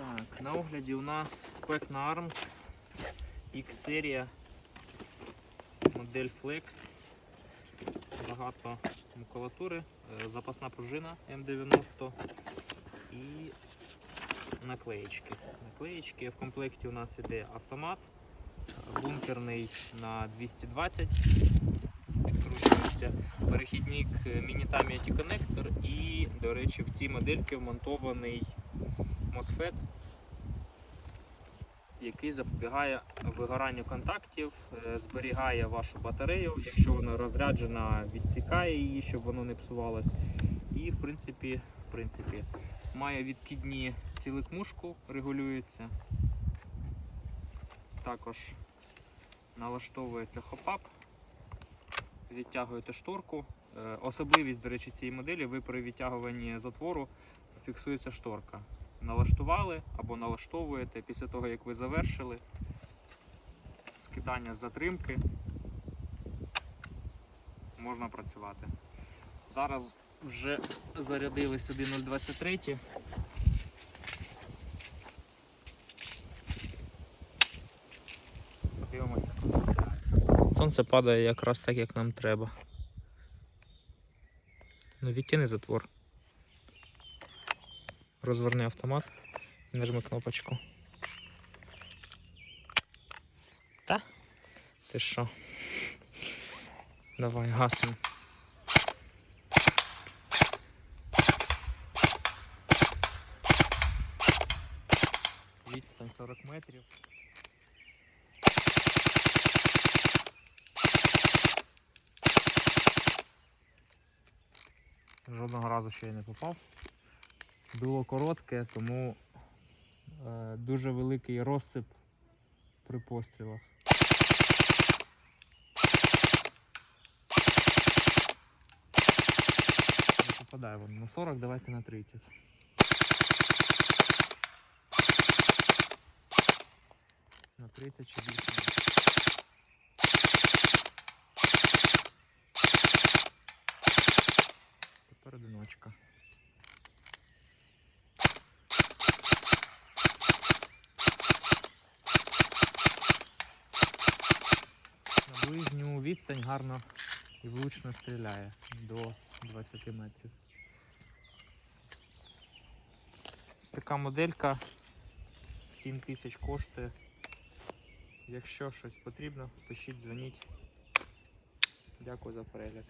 Так, на огляді у нас Specna Arms X-серія, модель Flex, багато макулатури, е, запасна пружина М90 і наклеєчки. Наклеєчки в комплекті у нас іде автомат, бункерний на 220, відкручується, перехідник е, Mini-Tami Anti-Connector і, до речі, в цій модельки вмонтований MOSFET, який запобігає вигоранню контактів, е, зберігає вашу батарею, якщо вона розряджена, відсікає її, щоб воно не псувалось. І в принципі, в принципі має відкидні ціликмушку, регулюється. Також налаштовується хопап, відтягуєте шторку. Е, Особливість, до речі, цієї моделі, ви при відтягуванні затвору фіксується шторка. Налаштували або налаштовуєте після того, як ви завершили скидання затримки, можна працювати. Зараз вже зарядили сюди 0,23. Подивимося. Сонце падає якраз так, як нам треба. Ну, відтяни затвор. Розверни автомат і нажми кнопочку. Та? Ти що? Давай, гасим. Відстань 40 метрів. Жодного разу ще я не попав. Було коротке, тому е, дуже великий розсип при пострілах. Не попадає воно на 40, давайте на 30. На 30 чи більше. Відстань гарно і влучно стріляє до 20 метрів. Ось така моделька 7 тисяч коштує. Якщо щось потрібно, пишіть, дзвоніть. Дякую за перегляд.